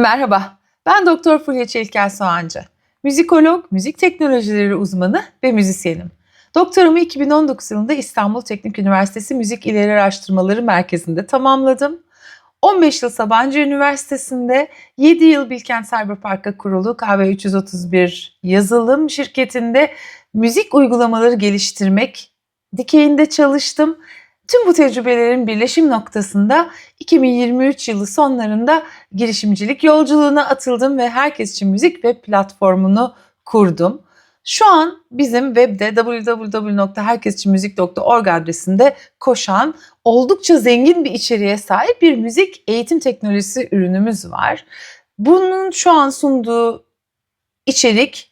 Merhaba, ben Doktor Fulya Çelkel Soğancı. Müzikolog, müzik teknolojileri uzmanı ve müzisyenim. Doktorumu 2019 yılında İstanbul Teknik Üniversitesi Müzik İleri Araştırmaları Merkezi'nde tamamladım. 15 yıl Sabancı Üniversitesi'nde, 7 yıl Bilkent Cyberpark'a kurulu KV331 yazılım şirketinde müzik uygulamaları geliştirmek dikeyinde çalıştım. Tüm bu tecrübelerin birleşim noktasında 2023 yılı sonlarında girişimcilik yolculuğuna atıldım ve herkes için müzik web platformunu kurdum. Şu an bizim webde www.herkesiçinmuzik.org adresinde koşan oldukça zengin bir içeriğe sahip bir müzik eğitim teknolojisi ürünümüz var. Bunun şu an sunduğu içerik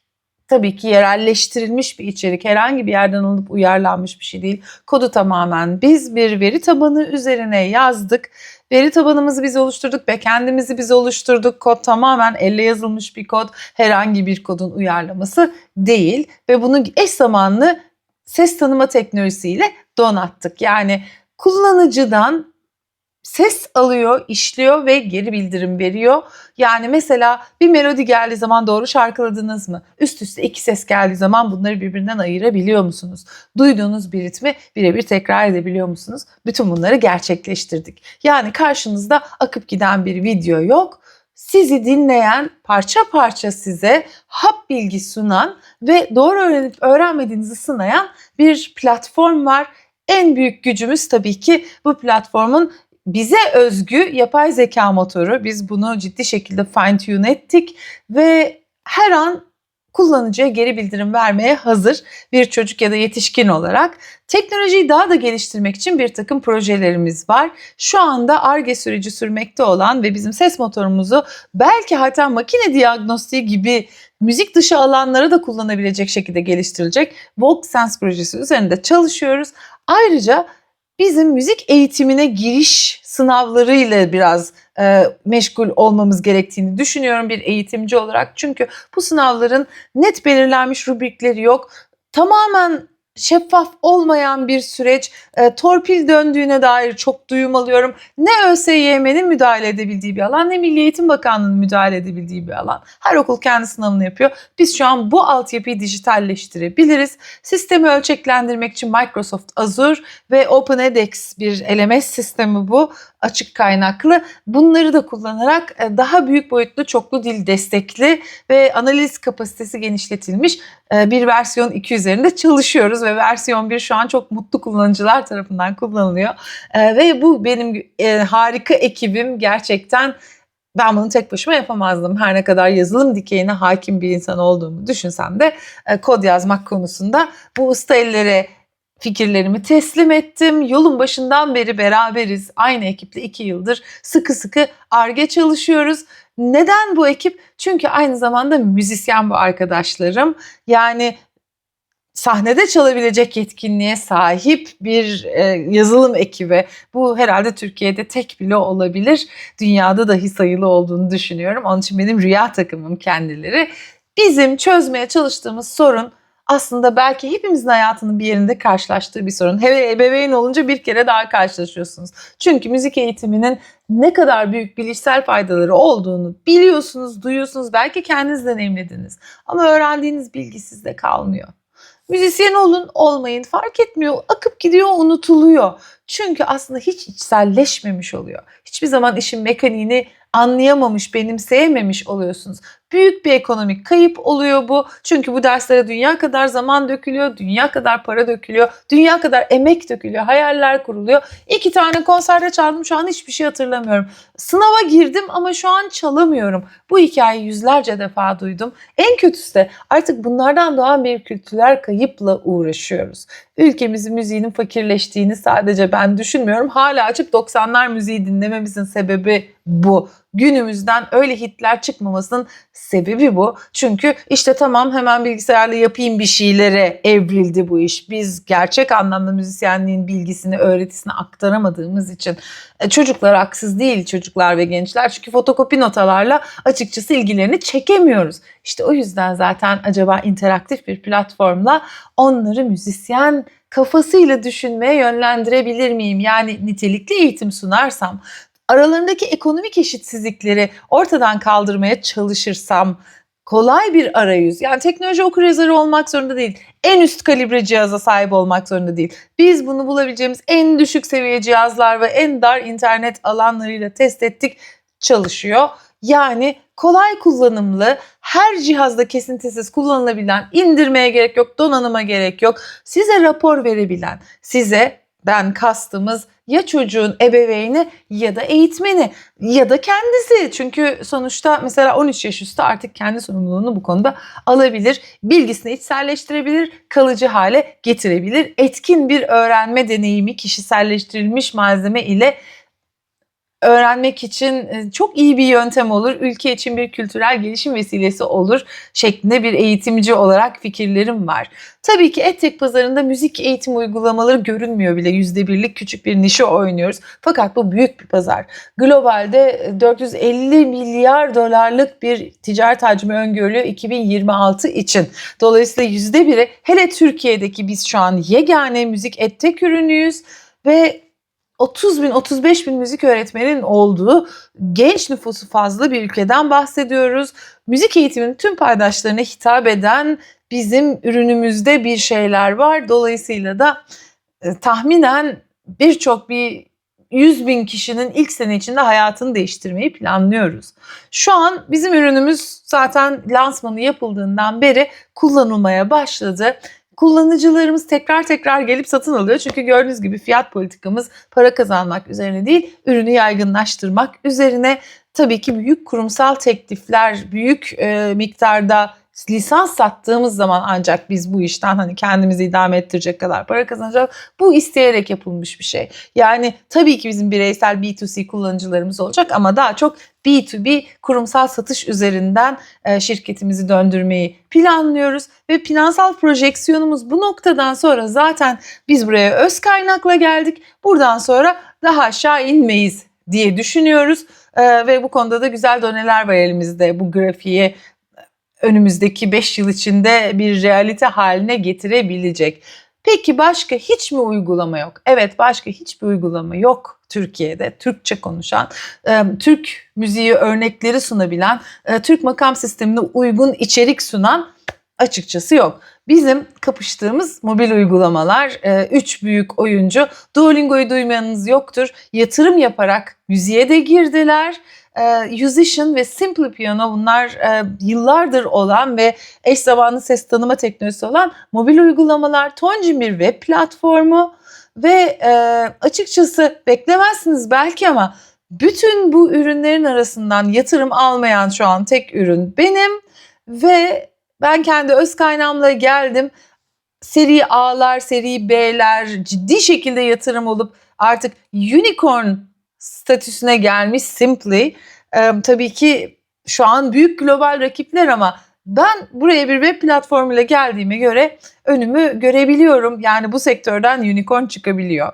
tabii ki yerelleştirilmiş bir içerik. Herhangi bir yerden alınıp uyarlanmış bir şey değil. Kodu tamamen biz bir veri tabanı üzerine yazdık. Veri tabanımızı biz oluşturduk ve kendimizi biz oluşturduk. Kod tamamen elle yazılmış bir kod. Herhangi bir kodun uyarlaması değil ve bunu eş zamanlı ses tanıma teknolojisiyle donattık. Yani kullanıcıdan ses alıyor, işliyor ve geri bildirim veriyor. Yani mesela bir melodi geldiği zaman doğru şarkıladınız mı? Üst üste iki ses geldiği zaman bunları birbirinden ayırabiliyor musunuz? Duyduğunuz bir ritmi birebir tekrar edebiliyor musunuz? Bütün bunları gerçekleştirdik. Yani karşınızda akıp giden bir video yok. Sizi dinleyen, parça parça size hap bilgi sunan ve doğru öğrenip öğrenmediğinizi sınayan bir platform var. En büyük gücümüz tabii ki bu platformun bize özgü yapay zeka motoru. Biz bunu ciddi şekilde fine tune ettik ve her an kullanıcıya geri bildirim vermeye hazır bir çocuk ya da yetişkin olarak. Teknolojiyi daha da geliştirmek için bir takım projelerimiz var. Şu anda ARGE süreci sürmekte olan ve bizim ses motorumuzu belki hatta makine diagnostiği gibi müzik dışı alanlara da kullanabilecek şekilde geliştirilecek VoxSense projesi üzerinde çalışıyoruz. Ayrıca bizim müzik eğitimine giriş sınavlarıyla biraz e, meşgul olmamız gerektiğini düşünüyorum bir eğitimci olarak. Çünkü bu sınavların net belirlenmiş rubrikleri yok. Tamamen şeffaf olmayan bir süreç, e, torpil döndüğüne dair çok duyum alıyorum. Ne ÖSYM'nin müdahale edebildiği bir alan ne Milli Eğitim Bakanlığı'nın müdahale edebildiği bir alan. Her okul kendi sınavını yapıyor. Biz şu an bu altyapıyı dijitalleştirebiliriz. Sistemi ölçeklendirmek için Microsoft Azure ve OpenEDX bir LMS sistemi bu. Açık kaynaklı. Bunları da kullanarak e, daha büyük boyutlu çoklu dil destekli ve analiz kapasitesi genişletilmiş e, bir versiyon 2 üzerinde çalışıyoruz ve versiyon 1 şu an çok mutlu kullanıcılar tarafından kullanılıyor. E, ve bu benim harika ekibim gerçekten ben bunu tek başıma yapamazdım. Her ne kadar yazılım dikeyine hakim bir insan olduğumu düşünsem de kod yazmak konusunda bu usta ellere fikirlerimi teslim ettim. Yolun başından beri beraberiz. Aynı ekiple iki yıldır sıkı sıkı ARGE çalışıyoruz. Neden bu ekip? Çünkü aynı zamanda müzisyen bu arkadaşlarım. Yani sahnede çalabilecek yetkinliğe sahip bir e, yazılım ekibi. Bu herhalde Türkiye'de tek bile olabilir. Dünyada dahi sayılı olduğunu düşünüyorum. Onun için benim rüya takımım kendileri. Bizim çözmeye çalıştığımız sorun aslında belki hepimizin hayatının bir yerinde karşılaştığı bir sorun. Hele ebeveyn olunca bir kere daha karşılaşıyorsunuz. Çünkü müzik eğitiminin ne kadar büyük bilişsel faydaları olduğunu biliyorsunuz, duyuyorsunuz, belki kendiniz deneyimlediniz. Ama öğrendiğiniz bilgi sizde kalmıyor. Müzisyen olun, olmayın fark etmiyor. Akıp gidiyor, unutuluyor. Çünkü aslında hiç içselleşmemiş oluyor. Hiçbir zaman işin mekaniğini anlayamamış, benimseyememiş oluyorsunuz. Büyük bir ekonomik kayıp oluyor bu. Çünkü bu derslere dünya kadar zaman dökülüyor, dünya kadar para dökülüyor, dünya kadar emek dökülüyor, hayaller kuruluyor. İki tane konserde çaldım şu an hiçbir şey hatırlamıyorum. Sınava girdim ama şu an çalamıyorum. Bu hikayeyi yüzlerce defa duydum. En kötüsü de artık bunlardan doğan bir kültürel kayıpla uğraşıyoruz. Ülkemizin müziğinin fakirleştiğini sadece ben düşünmüyorum. Hala açıp 90'lar müziği dinlememizin sebebi bu. Günümüzden öyle hitler çıkmamasının sebebi bu. Çünkü işte tamam hemen bilgisayarla yapayım bir şeylere evrildi bu iş. Biz gerçek anlamda müzisyenliğin bilgisini, öğretisini aktaramadığımız için e, çocuklar haksız değil çocuklar ve gençler. Çünkü fotokopi notalarla açıkçası ilgilerini çekemiyoruz. İşte o yüzden zaten acaba interaktif bir platformla onları müzisyen kafasıyla düşünmeye yönlendirebilir miyim? Yani nitelikli eğitim sunarsam aralarındaki ekonomik eşitsizlikleri ortadan kaldırmaya çalışırsam kolay bir arayüz. Yani teknoloji okuryazarı olmak zorunda değil. En üst kalibre cihaza sahip olmak zorunda değil. Biz bunu bulabileceğimiz en düşük seviye cihazlar ve en dar internet alanlarıyla test ettik. Çalışıyor. Yani kolay kullanımlı, her cihazda kesintisiz kullanılabilen, indirmeye gerek yok, donanıma gerek yok. Size rapor verebilen, size ben kastımız ya çocuğun ebeveyni ya da eğitmeni ya da kendisi. Çünkü sonuçta mesela 13 yaş üstü artık kendi sorumluluğunu bu konuda alabilir. Bilgisini içselleştirebilir, kalıcı hale getirebilir. Etkin bir öğrenme deneyimi kişiselleştirilmiş malzeme ile öğrenmek için e, çok iyi bir yöntem olur. Ülke için bir kültürel gelişim vesilesi olur şeklinde bir eğitimci olarak fikirlerim var. Tabii ki EdTech pazarında müzik eğitim uygulamaları görünmüyor bile. Yüzde birlik küçük bir nişi oynuyoruz. Fakat bu büyük bir pazar. Globalde 450 milyar dolarlık bir ticaret hacmi öngörülüyor 2026 için. Dolayısıyla yüzde biri hele Türkiye'deki biz şu an yegane müzik EdTech ürünüyüz ve 30 bin 35 bin müzik öğretmenin olduğu genç nüfusu fazla bir ülkeden bahsediyoruz. Müzik eğitiminin tüm paydaşlarına hitap eden bizim ürünümüzde bir şeyler var. Dolayısıyla da e, tahminen birçok bir 100 bin kişinin ilk sene içinde hayatını değiştirmeyi planlıyoruz. Şu an bizim ürünümüz zaten lansmanı yapıldığından beri kullanılmaya başladı kullanıcılarımız tekrar tekrar gelip satın alıyor. Çünkü gördüğünüz gibi fiyat politikamız para kazanmak üzerine değil, ürünü yaygınlaştırmak üzerine. Tabii ki büyük kurumsal teklifler, büyük e, miktarda lisans sattığımız zaman ancak biz bu işten hani kendimizi idame ettirecek kadar para kazanacağız. Bu isteyerek yapılmış bir şey. Yani tabii ki bizim bireysel B2C kullanıcılarımız olacak ama daha çok B2B kurumsal satış üzerinden e, şirketimizi döndürmeyi planlıyoruz ve finansal projeksiyonumuz bu noktadan sonra zaten biz buraya öz kaynakla geldik. Buradan sonra daha aşağı inmeyiz diye düşünüyoruz e, ve bu konuda da güzel doneler var elimizde bu grafiği önümüzdeki 5 yıl içinde bir realite haline getirebilecek. Peki başka hiç mi uygulama yok? Evet başka hiçbir uygulama yok Türkiye'de. Türkçe konuşan, Türk müziği örnekleri sunabilen, Türk makam sistemine uygun içerik sunan açıkçası yok. Bizim kapıştığımız mobil uygulamalar, üç büyük oyuncu. Duolingo'yu duymayanınız yoktur. Yatırım yaparak müziğe de girdiler e, Musician ve Simple Piano bunlar e, yıllardır olan ve eş zamanlı ses tanıma teknolojisi olan mobil uygulamalar. Tonjin bir web platformu ve e, açıkçası beklemezsiniz belki ama bütün bu ürünlerin arasından yatırım almayan şu an tek ürün benim ve ben kendi öz kaynağımla geldim. Seri A'lar, seri B'ler ciddi şekilde yatırım olup artık unicorn statüsüne gelmiş Simply. Ee, tabii ki şu an büyük global rakipler ama ben buraya bir web platformuyla geldiğime göre önümü görebiliyorum. Yani bu sektörden unicorn çıkabiliyor.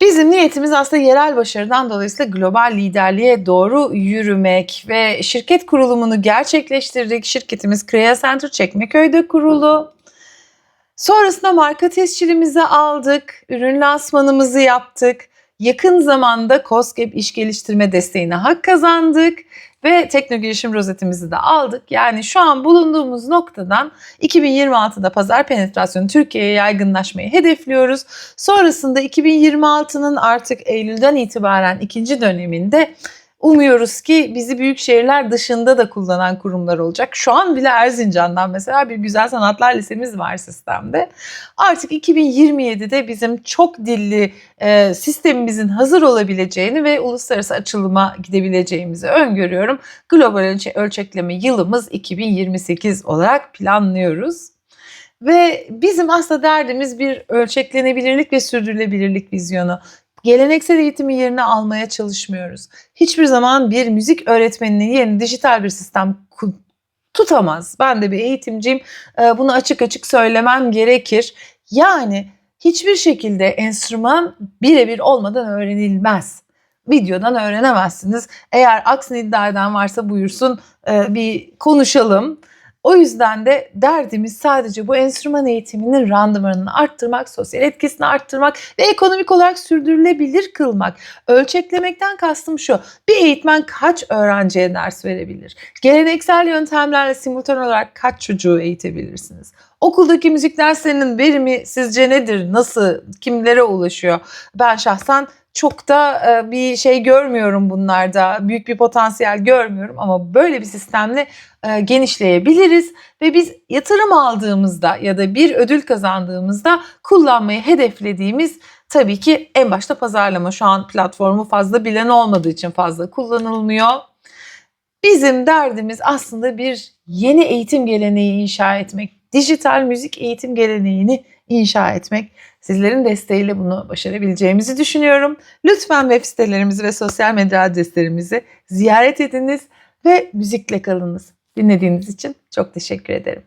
Bizim niyetimiz aslında yerel başarıdan dolayısıyla global liderliğe doğru yürümek ve şirket kurulumunu gerçekleştirdik. Şirketimiz Crea Center Çekmeköy'de kurulu. Sonrasında marka tescilimizi aldık, ürün lansmanımızı yaptık. Yakın zamanda COSGAP iş geliştirme desteğine hak kazandık ve tekno rozetimizi de aldık. Yani şu an bulunduğumuz noktadan 2026'da pazar penetrasyonu Türkiye'ye yaygınlaşmayı hedefliyoruz. Sonrasında 2026'nın artık Eylül'den itibaren ikinci döneminde Umuyoruz ki bizi büyük şehirler dışında da kullanan kurumlar olacak. Şu an bile Erzincan'dan mesela bir güzel sanatlar lisemiz var sistemde. Artık 2027'de bizim çok dilli e, sistemimizin hazır olabileceğini ve uluslararası açılıma gidebileceğimizi öngörüyorum. Global ölçekleme yılımız 2028 olarak planlıyoruz. Ve bizim aslında derdimiz bir ölçeklenebilirlik ve sürdürülebilirlik vizyonu geleneksel eğitimi yerine almaya çalışmıyoruz. Hiçbir zaman bir müzik öğretmeninin yerini dijital bir sistem tutamaz. Ben de bir eğitimciyim. Ee, bunu açık açık söylemem gerekir. Yani hiçbir şekilde enstrüman birebir olmadan öğrenilmez. Videodan öğrenemezsiniz. Eğer aksini iddia eden varsa buyursun e, bir konuşalım. O yüzden de derdimiz sadece bu enstrüman eğitiminin randımanını arttırmak, sosyal etkisini arttırmak ve ekonomik olarak sürdürülebilir kılmak. Ölçeklemekten kastım şu. Bir eğitmen kaç öğrenciye ders verebilir? Geleneksel yöntemlerle simultan olarak kaç çocuğu eğitebilirsiniz? Okuldaki müzik derslerinin verimi sizce nedir? Nasıl? Kimlere ulaşıyor? Ben şahsen çok da e, bir şey görmüyorum bunlarda. Büyük bir potansiyel görmüyorum ama böyle bir sistemle e, genişleyebiliriz ve biz yatırım aldığımızda ya da bir ödül kazandığımızda kullanmayı hedeflediğimiz tabii ki en başta pazarlama. Şu an platformu fazla bilen olmadığı için fazla kullanılmıyor. Bizim derdimiz aslında bir yeni eğitim geleneği inşa etmek. Dijital müzik eğitim geleneğini inşa etmek. Sizlerin desteğiyle bunu başarabileceğimizi düşünüyorum. Lütfen web sitelerimizi ve sosyal medya adreslerimizi ziyaret ediniz ve müzikle kalınız. Dinlediğiniz için çok teşekkür ederim.